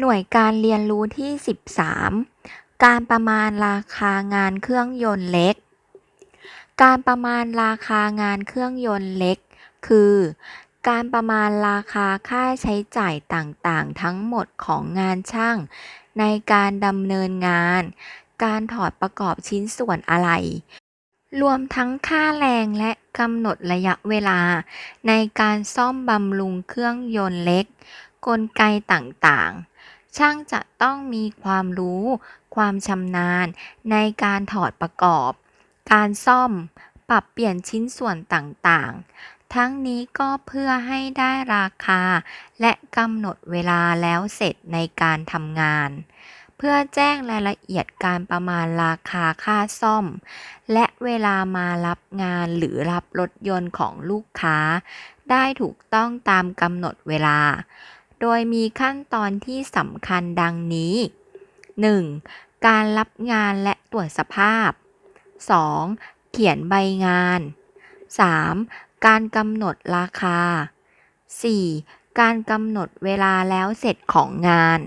หน่วยการเรียนรู้ที่ 13 การประมาณราคางานเครื่องยนต์เล็ก การประมาณราคางานเครื่องยนต์เล็ก คือ การประมาณราคาค่าใช้จ่ายต่างๆ ทั้งหมดของงานช่าง ในการดำเนินงาน การถอดประกอบชิ้นส่วนอะไหล่รวมทั้งค่าแรงและกำหนดระยะเวลา ในการซ่อมบำรุงเครื่องยนต์เล็ก กลไกต่างๆ ช่างจะต้องมีความรู้ ความชำนาญ ในการถอดประกอบ การซ่อม ปรับเปลี่ยนชิ้นส่วนต่างๆ ทั้งนี้ก็เพื่อให้ได้ราคา และกำหนดเวลาแล้วเสร็จในการทำงาน เพื่อแจ้งรายละเอียดการประมาณราคาค่าซ่อม และเวลามารับงานหรือรับรถยนต์ของลูกค้า ได้ถูกต้องตามกำหนดเวลา โดยมีขั้นตอนที่สำคัญดังนี้ 1. การรับงานและตรวจสภาพ 2. เขียนใบงาน 3. การกำหนดราคา 4. การกำหนดเวลาแล้วเสร็จของงาน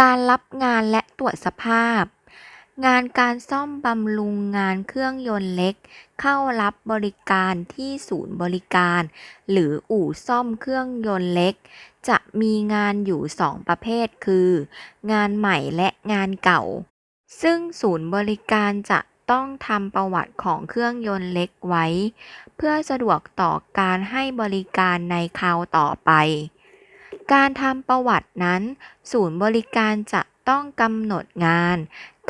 การรับงานและตรวจสภาพ งานการซ่อมบำรุงงานเครื่องยนต์เล็ก เข้ารับบริการที่ศูนย์บริการ หรืออู่ซ่อมเครื่องยนต์เล็ก จะมีงานอยู่สองประเภทคือ งานใหม่และงานเก่า ซึ่งศูนย์บริการจะต้องทำประวัติของเครื่องยนต์เล็กไว้ เพื่อสะดวกต่อการให้บริการในคราวต่อไป การทำประวัตินั้น ศูนย์บริการจะต้องกำหนดงาน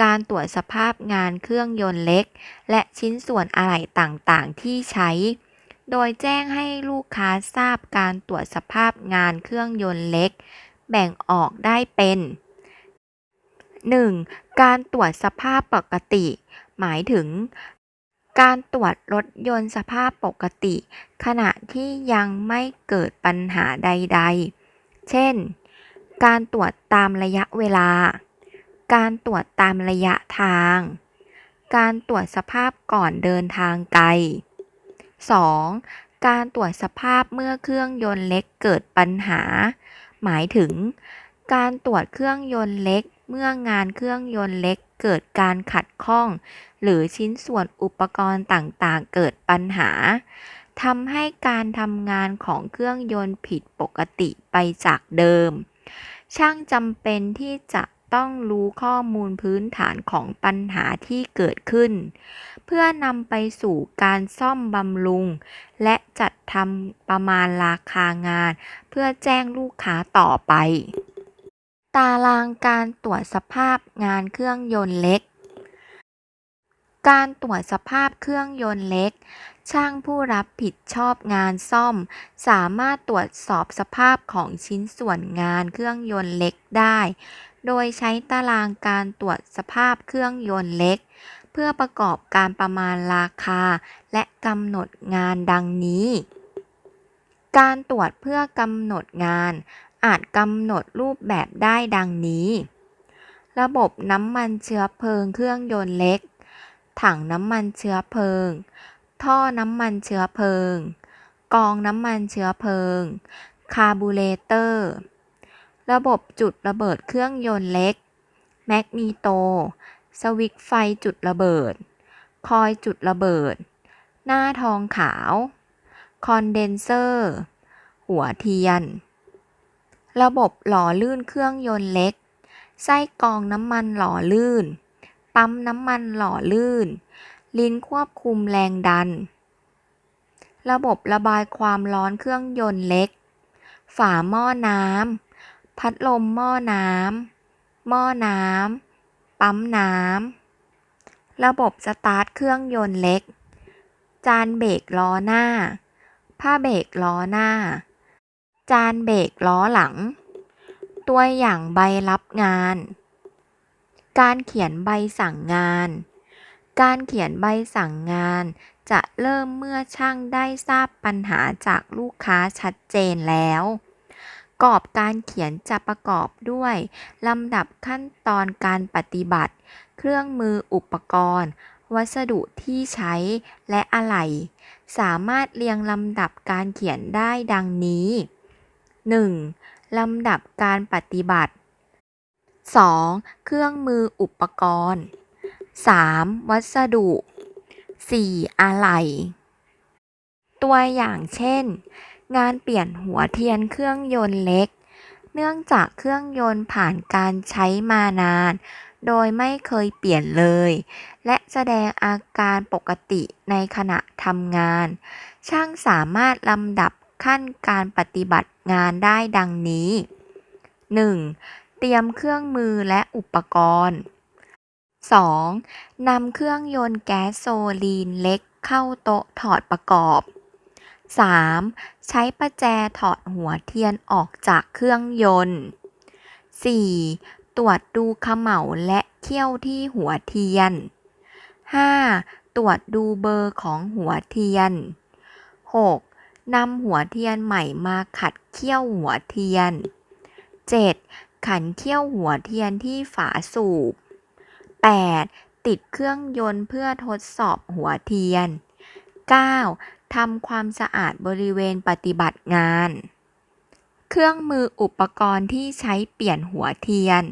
การตรวจสภาพงานเครื่องยนต์เล็ก และชิ้นส่วนอะไหล่ต่างๆ ที่ใช้ โดยแจ้งให้ลูกค้าทราบการตรวจสภาพงานเครื่องยนต์เล็ก แบ่งออกได้เป็น 1. การตรวจสภาพปกติ หมายถึง การตรวจรถยนต์สภาพปกติ ขณะที่ยังไม่เกิดปัญหาใด ๆ เช่น การตรวจตามระยะเวลา การตรวจตามระยะทาง การตรวจสภาพก่อนเดินทางไกล 2. การตรวจสภาพเมื่อเครื่องยนต์เล็กเกิดปัญหา หมายถึง การตรวจเครื่องยนต์เล็ก เมื่องานเครื่องยนต์เล็กเกิดการขัดข้อง หรือชิ้นส่วนอุปกรณ์ต่างๆ เกิดปัญหาทำให้การทำงานของเครื่องยนต์ผิดปกติไปจากเดิม ช่างจำเป็นที่จะ ต้องรู้ข้อมูลพื้นฐานของปัญหาที่เกิดขึ้น เพื่อนำไปสู่การซ่อมบำรุง และจัดทำประมาณราคางาน เพื่อแจ้งลูกค้าต่อไป ตารางการตรวจสภาพงานเครื่องยนต์เล็ก การตรวจสภาพเครื่องยนต์เล็ก ช่างผู้รับผิดชอบงานซ่อม สามารถตรวจสอบสภาพของชิ้นส่วนงานเครื่องยนต์เล็กได้ โดยใช้ตารางการตรวจสภาพเครื่องยนต์เล็ก เพื่อประกอบการประมาณราคา และกำหนดงานดังนี้ การตรวจเพื่อกำหนดงาน อาจกำหนดรูปแบบได้ดังนี้ ระบบน้ำมันเชื้อเพลิงเครื่องยนต์เล็ก ถังน้ำมันเชื้อเพลิง ท่อน้ำมันเชื้อเพลิง กองน้ำมันเชื้อเพลิง คาร์บูเรเตอร์ ระบบจุดระเบิดเครื่องยนต์เล็ก แมกนีโต สวิตไฟจุดระเบิด คอยจุดระเบิด หน้าทองขาว คอนเดนเซอร์ หัวเทียน ระบบหล่อลื่นเครื่องยนต์เล็ก ไส้กองน้ำมันหล่อลื่น ปั๊มน้ำมันหล่อลื่น ลิ้นควบคุมแรงดัน ระบบระบายความร้อนเครื่องยนต์เล็ก ฝาหม้อน้ำ พัดลมหม้อน้ำ หม้อน้ำ ปั๊มน้ำ ระบบสตาร์ทเครื่องยนต์เล็ก จานเบรกล้อหน้า ผ้าเบรกล้อหน้า จานเบรกล้อหลัง ตัวอย่างใบรับงาน การเขียนใบสั่งงาน การเขียนใบสั่งงาน จะเริ่มเมื่อช่างได้ทราบปัญหาจากลูกค้าชัดเจนแล้ว กรอบการเขียนจะประกอบด้วยลำดับขั้นตอนการปฏิบัติ เครื่องมืออุปกรณ์ วัสดุที่ใช้และอะไหล่สามารถเรียงลำดับการเขียนได้ดังนี้ 1. ลำดับการปฏิบัติ 2. เครื่องมืออุปกรณ์ 3. วัสดุ 4. อะไหล่ตัวอย่างเช่น งานเปลี่ยนหัวเทียนเครื่องยนต์เล็ก เนื่องจากเครื่องยนต์ผ่านการใช้มานาน โดยไม่เคยเปลี่ยนเลย และแสดงอาการปกติในขณะทำงาน ช่างสามารถลำดับขั้นการปฏิบัติงานได้ดังนี้ 1. เตรียมเครื่องมือและอุปกรณ์ 2. นำเครื่องยนต์แก๊สโซลีนเล็กเข้าโต๊ะถอดประกอบ 3. ใช้ประแจถอดหัวเทียนออกจากเครื่องยนต์ 4. ตรวจดูเขม่าและเขี้ยวที่หัวเทียน 5. ตรวจดูเบอร์ของหัวเทียน 6. นำหัวเทียนใหม่มาขัดเขี้ยวหัวเทียน 7. ขันเขี้ยวหัวเทียนที่ฝาสูบ 8. ติดเครื่องยนต์เพื่อทดสอบหัวเทียน 9. ทำความสะอาดบริเวณปฏิบัติงาน เครื่องมืออุปกรณ์ที่ใช้เปลี่ยนหัวเทียน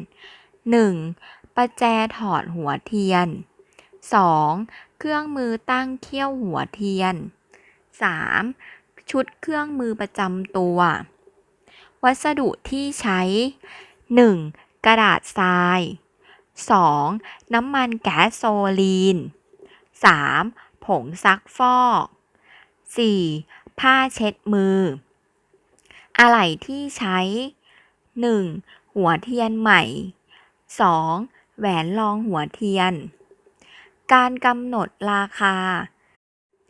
1. ประแจถอดหัวเทียน 2. เครื่องมือตั้งเขี้ยวหัวเทียน 3. ชุดเครื่องมือประจำตัว วัสดุที่ใช้ 1. กระดาษทราย 2. น้ำมันแก๊สโซลีน 3. ผงซักฟอก 4. ผ้าเช็ดมือ อะไหล่ที่ใช้ 1. หัวเทียนใหม่ 2. แหวนรองหัวเทียน การกำหนดราคา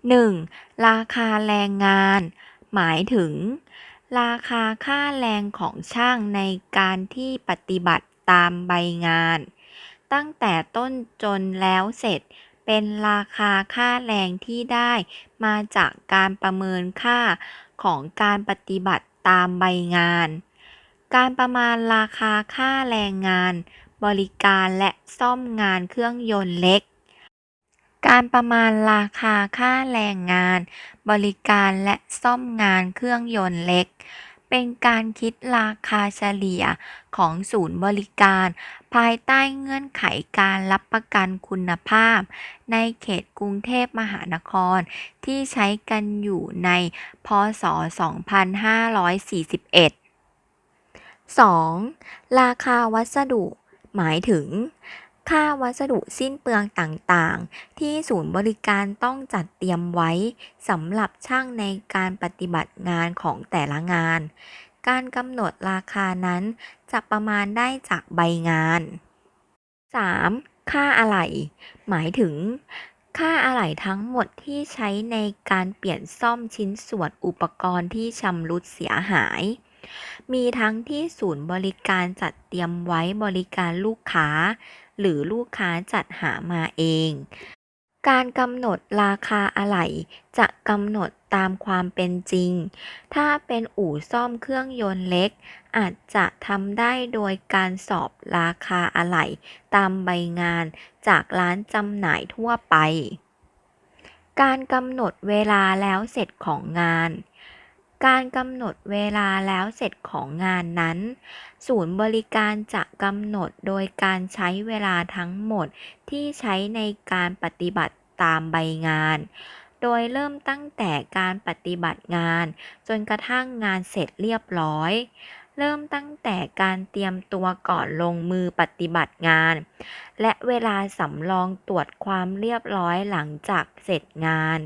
1. ราคาแรงงาน หมายถึง ราคาค่าแรงของช่างในการที่ปฏิบัติตามใบงาน ตั้งแต่ต้นจนแล้วเสร็จ เป็นราคาค่าแรงที่ได้มาจากการประเมินค่าของการปฏิบัติตามใบงาน การประมาณราคาค่าแรงงาน บริการและซ่อมงานเครื่องยนต์เล็ก การประมาณราคาค่าแรงงาน บริการและซ่อมงานเครื่องยนต์เล็ก เป็นการคิดราคาเฉลี่ยของศูนย์บริการ ภายใต้เงื่อนไขการรับประกันคุณภาพ ในเขตกรุงเทพมหานคร ที่ใช้กันอยู่ใน พ.ศ.2541 2. ราคาวัสดุ หมายถึง ค่าวัสดุสิ้นเปลืองต่างๆ ที่ศูนย์บริการต้องจัดเตรียมไว้สำหรับช่างในการปฏิบัติงานของแต่ละงาน การกำหนดราคานั้นจะประมาณได้จากใบงาน 3. ค่าอะไหล่ หมายถึง ค่าอะไหล่ทั้งหมดที่ใช้ในการเปลี่ยนซ่อมชิ้นส่วนอุปกรณ์ที่ชำรุดเสียหาย มีทั้งที่ศูนย์บริการจัดเตรียมไว้บริการลูกค้า หรือลูกค้าจัดหามาเอง การกำหนดราคาอะไหล่จะกำหนดตามความเป็นจริง ถ้าเป็นอู่ซ่อมเครื่องยนต์เล็ก อาจจะทำได้โดยการสอบราคาอะไหล่ตามใบงานจากร้านจำหน่ายทั่วไป การกำหนดเวลาแล้วเสร็จของงาน การกำหนดเวลาแล้วเสร็จของงานนั้น ศูนย์บริการจะกำหนดโดยการใช้เวลาทั้งหมดที่ใช้ในการปฏิบัติตามใบงาน โดยเริ่มตั้งแต่การปฏิบัติงาน จนกระทั่งงานเสร็จเรียบร้อย เริ่มตั้งแต่การเตรียมตัวก่อนลงมือปฏิบัติงาน และเวลาสำรองตรวจความเรียบร้อยหลังจากเสร็จงาน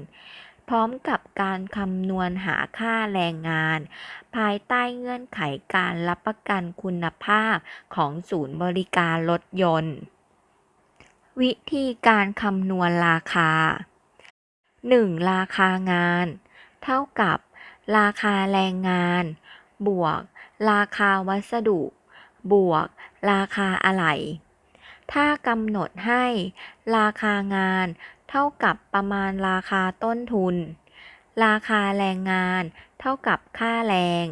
พร้อมกับการคำนวณหาค่าแรงงาน ภายใต้เงื่อนไขการรับประกันคุณภาพของศูนย์บริการรถยนต์ วิธีการคำนวณราคา 1. ราคางาน เท่ากับ ราคาแรงงาน บวก ราคาวัสดุ บวก ราคาอะไหล่ถ้ากำหนดให้ ราคางาน เท่ากับประมาณราคาต้นทุน ราคาแรงงาน เท่ากับค่าแรง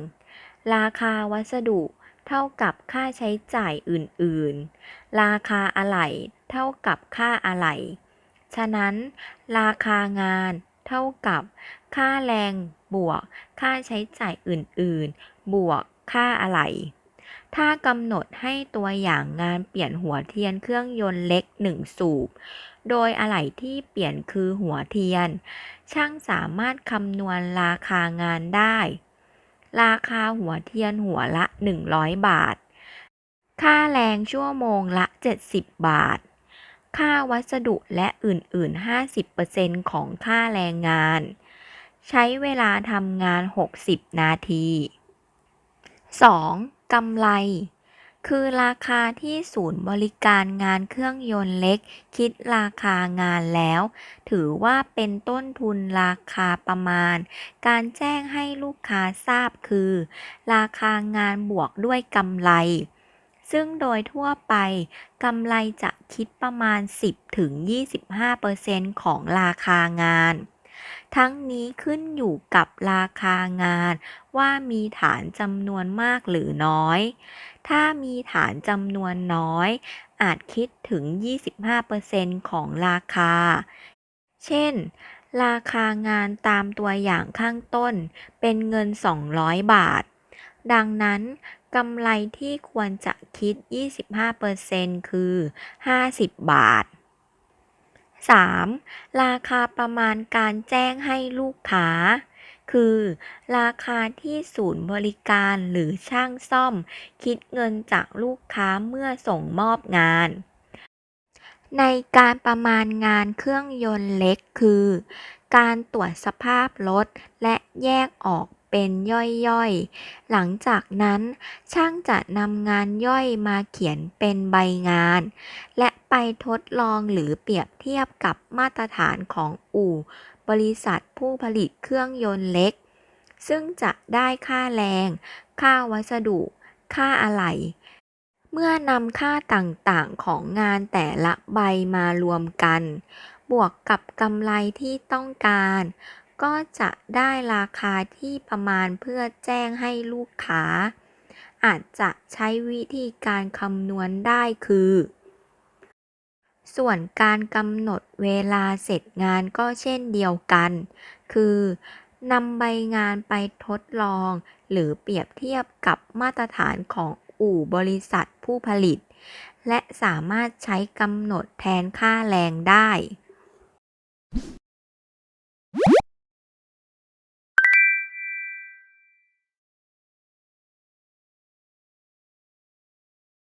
ราคาวัสดุ เท่ากับค่าใช้จ่ายอื่นๆ ราคาอะไหล่เท่ากับค่าอะไหล่ฉะนั้น ราคางานเท่ากับ ค่าแรงบวก ค่าใช้จ่ายอื่นๆ บวกค่าอะไหล่ถ้ากำหนดให้ตัวอย่างงานเปลี่ยนหัวเทียนเครื่องยนต์เล็ก 1 สูบโดยอะไหล่ที่เปลี่ยนคือหัวเทียน ช่างสามารถคำนวณราคางานได้ ราคาหัวเทียนหัวละ 100 บาท ค่าแรงชั่วโมงละ 70 บาท ค่าวัสดุและอื่น ๆ 50%ของค่าแรงงาน ใช้เวลาทำงาน 60 นาที 2. กำไร คือราคาที่ศูนย์บริการงานเครื่องยนต์เล็ก คิดราคางานแล้ว ถือว่าเป็นต้นทุนราคาประมาณ การแจ้งให้ลูกค้าทราบคือ ราคางานบวกด้วยกำไร ซึ่งโดยทั่วไปกำไรจะคิดประมาณ 10-25%ของราคางาน ทั้งนี้ขึ้นอยู่กับราคางาน ว่ามีฐานจำนวนมากหรือน้อย ถ้ามีฐานจำนวนน้อย อาจคิดถึง 25%ของราคา เช่น ราคางานตามตัวอย่างข้างต้นเป็นเงิน 200 บาท ดังนั้นกำไรที่ควรจะคิด 25%คือ 50 บาท 3. ราคาประมาณการแจ้งให้ลูกค้า คือ ราคาที่ศูนย์บริการหรือช่างซ่อม คิดเงินจากลูกค้าเมื่อส่งมอบงาน ในการประมาณงานเครื่องยนต์เล็กคือ การตรวจสภาพรถและแยกออก เป็นย่อยๆ หลังจากนั้นช่างจะนำงานย่อยมาเขียนเป็นใบงาน และไปทดลองหรือเปรียบเทียบกับมาตรฐานของอู่ บริษัทผู้ผลิตเครื่องยนต์เล็ก ซึ่งจะได้ค่าแรง ค่าวัสดุ ค่าอะไหล่เมื่อนำค่าต่างๆของงานแต่ละใบมารวมกัน บวกกับกำไรที่ต้องการ ก็จะได้ราคาที่ประมาณเพื่อแจ้งให้ลูกค้า อาจจะใช้วิธีการคำนวณได้คือ ส่วนการกำหนดเวลาเสร็จงานก็เช่นเดียวกัน คือนำใบงานไปทดลอง หรือเปรียบเทียบกับมาตรฐานของอู่บริษัทผู้ผลิต และสามารถใช้กำหนดแทนค่าแรงได้